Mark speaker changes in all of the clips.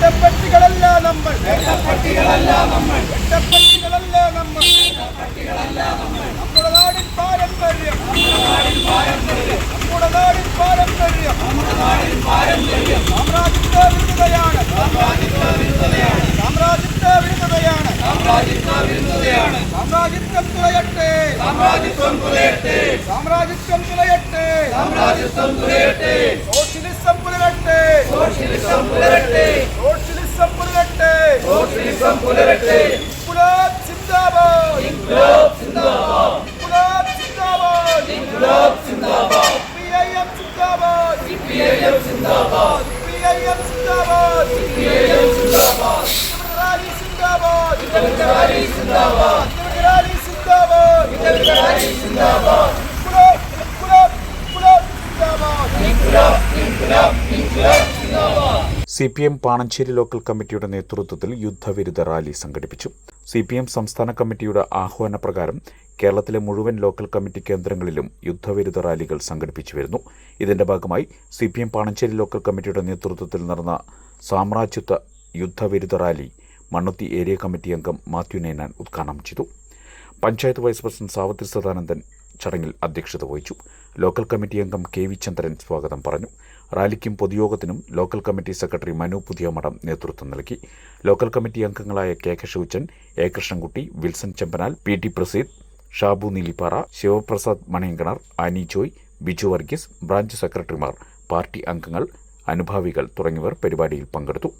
Speaker 1: വേട്ടപ്പട്ടികളല്ല നമ്മൾ. വേട്ടപ്പട്ടികളല്ല നമ്മൾ. വേട്ടപ്പട്ടികളല്ല നമ്മൾ. നമ്മുടെ നാടിൻ പാരമ്പര്യം. നമ്മുടെ നാടിൻ പാരമ്പര്യം. നമ്മുടെ നാടിൻ പാരമ്പര്യം. സാമ്രാജ്യത്വ വിരുദ്ധതയാണ്. സാമ്രാജ്യത്വ വിരുദ്ധതയാണ്. സാമ്രാജ്യത്വം വിരുദ്ധതയാണ്. സാമ്രാജ്യത്വം തുളയട്ടെ. സാമ്രാജ്യത്വം തുളയട്ടെ. സാമ്രാജ്യത്വം തുളയട്ടെ. സാമ്രാജ്യത്വം തുളയട്ടെ. സോഷ്യലിസം പുലരട്ടെ. സോഷ്യലിസം പുലരട്ടെ. സോഷ്യലിസം പുലരട്ടെ ഇൻകുലാബ് സിന്ദാബാദ്. ഇൻകുലാബ് സിന്ദാബാദ്. ഇൻകുലാബ് സിന്ദാബാദ്. ഇൻകുലാബ് സിന്ദാബാദ്. സിപിഐഎം സിന്ദാബാദ്. സിപിഐഎം സിന്ദാബാദ്. സിപിഐഎം സിന്ദാബാദ്. സിപിഐഎം സിന്ദാബാദ്. റാലി സിന്ദാബാദ്. റാലി സിന്ദാബാദ്. റാലി സിന്ദാബാദ്. റാലി സിന്ദാബാദ്. ഇൻകുലാബ് ഇൻകുലാബ് ഇൻകുലാബ് ഇൻകുലാബ് inquilab.
Speaker 2: C P M Panancheri local കമ്മിറ്റിയുടെ നേതൃത്വത്തിൽ യുദ്ധവിരുദ്ധ റാലി സംഘടിപ്പിച്ചു. സി പി എം സംസ്ഥാന കമ്മിറ്റിയുടെ ആഹ്വാനപ്രകാരം കേരളത്തിലെ മുഴുവൻ ലോക്കൽ കമ്മിറ്റി കേന്ദ്രങ്ങളിലും യുദ്ധവിരുദ്ധ റാലികൾ സംഘടിപ്പിച്ചു വരുന്നു. ഇതിന്റെ ഭാഗമായി C P M Panancheri local കമ്മിറ്റിയുടെ നേതൃത്വത്തിൽ നടന്ന സാമ്രാജ്യത്വ യുദ്ധവിരുദ്ധ റാലി മണ്ണുത്തി ഏരിയ കമ്മിറ്റി അംഗം മാത്യു നേനാൻ ഉദ്ഘാടനം ചെയ്തു. പഞ്ചായത്ത് വൈസ് പ്രസിഡന്റ് സാവത്രി സദാനന്ദൻ ചടങ്ങിൽ അധ്യക്ഷത വഹിച്ചു. ലോക്കൽ കമ്മിറ്റി അംഗം കെ വി ചന്ദ്രൻ സ്വാഗതം പറഞ്ഞു. റാലിക്കും പൊതുയോഗത്തിനും local committee secretary Manu Puthiyamadom നേതൃത്വം നൽകി. ലോക്കൽ കമ്മിറ്റി അംഗങ്ങളായ K K Shouchan A Krishnankutty Wilson Chempanal P T Praseed Shabu Neelippara Sivaprasad Maniyankanar Ani Joy Biju Varghese branch സെക്രട്ടറിമാർ പാർട്ടി അംഗങ്ങൾ അനുഭാവികൾ തുടങ്ങിയവർ പരിപാടിയിൽ പങ്കെടുത്തു.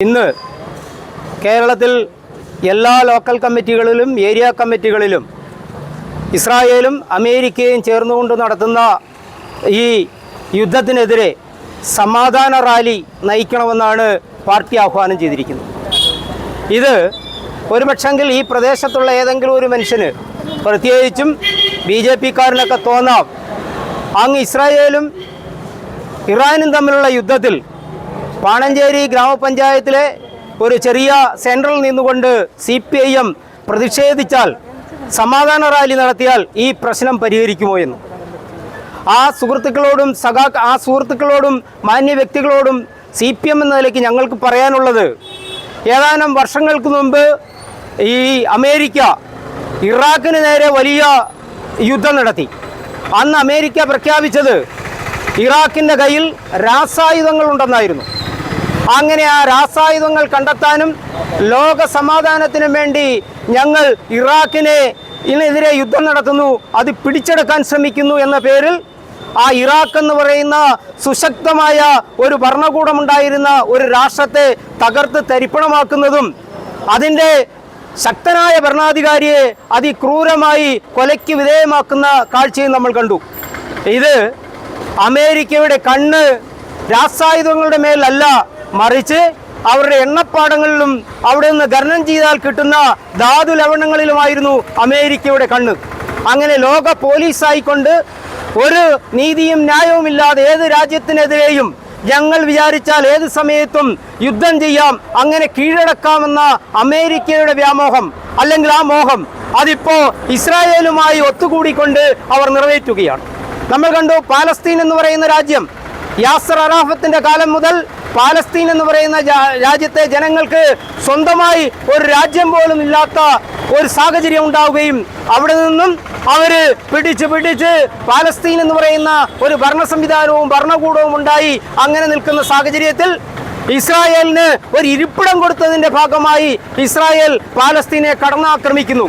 Speaker 3: ഇന്ന് കേരളത്തിൽ എല്ലാ ലോക്കൽ കമ്മിറ്റികളിലും ഏരിയ കമ്മിറ്റികളിലും ഇസ്രായേലും അമേരിക്കയും ചേർന്നുകൊണ്ട് നടത്തുന്ന ഈ യുദ്ധത്തിനെതിരെ സമാധാന റാലി നയിക്കണമെന്നാണ് പാർട്ടി ആഹ്വാനം ചെയ്തിരിക്കുന്നത്. ഇത് ഒരുപക്ഷെങ്കിൽ ഈ പ്രദേശത്തുള്ള ഏതെങ്കിലും ഒരു മനുഷ്യന് പ്രത്യേകിച്ചും ബി ജെ പിക്കാരനൊക്കെ തോന്നാം. അങ്ങ് ഇസ്രായേലും ഇറാനും തമ്മിലുള്ള യുദ്ധത്തിൽ പാണഞ്ചേരി ഗ്രാമപഞ്ചായത്തിലെ ഒരു ചെറിയ സെൻട്രൽ നിന്നുകൊണ്ട് സി പി ഐ എം പ്രതിഷേധിച്ചാൽ സമാധാന റാലി നടത്തിയാൽ ഈ പ്രശ്നം പരിഹരിക്കുമോ എന്ന്. ആ സുഹൃത്തുക്കളോടും സഖാ ആ സുഹൃത്തുക്കളോടും മാന്യ വ്യക്തികളോടും സി പി എം എന്ന നിലയ്ക്ക് ഞങ്ങൾക്ക് പറയാനുള്ളത് ഏതാനും വർഷങ്ങൾക്ക് മുമ്പ് ഈ അമേരിക്ക ഇറാഖിന് നേരെ വലിയ യുദ്ധം നടത്തി. അന്ന് അമേരിക്ക പ്രഖ്യാപിച്ചത് ഇറാഖിന്റെ കയ്യിൽ രാസായുധങ്ങൾ ഉണ്ടെന്നായിരുന്നു. അങ്ങനെ ആ രാസായുധങ്ങൾ കണ്ടെത്താനും ലോക സമാധാനത്തിനും വേണ്ടി ഞങ്ങൾ ഇറാഖിനെ ഇതിനെതിരെ യുദ്ധം നടത്തുന്നു. അത് പിടിച്ചെടുക്കാൻ ശ്രമിക്കുന്നു എന്ന പേരിൽ ആ ഇറാഖ് എന്ന് പറയുന്ന സുശക്തമായ ഒരു ഭരണകൂടമുണ്ടായിരുന്ന ഒരു രാഷ്ട്രത്തെ തകർത്ത് തരിപ്പണമാക്കുന്നതും അതിന്റെ ശക്തനായ ഭരണാധികാരിയെ അതിക്രൂരമായി കൊലയ്ക്ക് വിധേയമാക്കുന്ന കാഴ്ചയും നമ്മൾ കണ്ടു. ഇത് അമേരിക്കയുടെ കണ്ണ് രാസായുധങ്ങളുടെ മേലല്ല മറിച്ച് അവരുടെ എണ്ണപ്പാടങ്ങളിലും അവിടെ നിന്ന് ഖനനം ചെയ്താൽ കിട്ടുന്ന ധാതു ലവണങ്ങളിലുമായിരുന്നു അമേരിക്കയുടെ കണ്ണ്. അങ്ങനെ ലോക പോലീസായിക്കൊണ്ട് ഒരു നീതിയും ന്യായവും ഇല്ലാതെ ഏത് രാജ്യത്തിനെതിരെയും ഞങ്ങൾ വിചാരിച്ചാൽ ഏത് സമയത്തും യുദ്ധം ചെയ്യാം. അങ്ങനെ കീഴടക്കാമെന്ന അമേരിക്കയുടെ വ്യാമോഹം അല്ലെങ്കിൽ ആ മോഹം അതിപ്പോ ഇസ്രായേലുമായി ഒത്തുകൂടിക്കൊണ്ട് അവർ നിറവേറ്റുകയാണ്. നമ്മൾ കണ്ടു പാലസ്തീൻ എന്ന് പറയുന്ന രാജ്യം യാസർ അറാഫത്തിന്റെ കാലം മുതൽ പാലസ്തീൻ എന്ന് പറയുന്ന രാജ്യത്തെ ജനങ്ങൾക്ക് സ്വന്തമായി ഒരു രാജ്യം പോലും ഇല്ലാത്ത ഒരു സാഹചര്യം ഉണ്ടാവുകയും അവിടെ നിന്നും അവർ പിടിച്ച് പിടിച്ച് പാലസ്തീൻ എന്ന് പറയുന്ന ഒരു ഭരണ സംവിധാനവും ഭരണകൂടവും ഉണ്ടായി അങ്ങനെ നിൽക്കുന്ന സാഹചര്യത്തിൽ ഇസ്രായേലിന് ഒരു ഇരിപ്പിടം കൊടുത്തതിന്റെ ഭാഗമായി ഇസ്രായേൽ പാലസ്തീനെ കടന്നാക്രമിക്കുന്നു.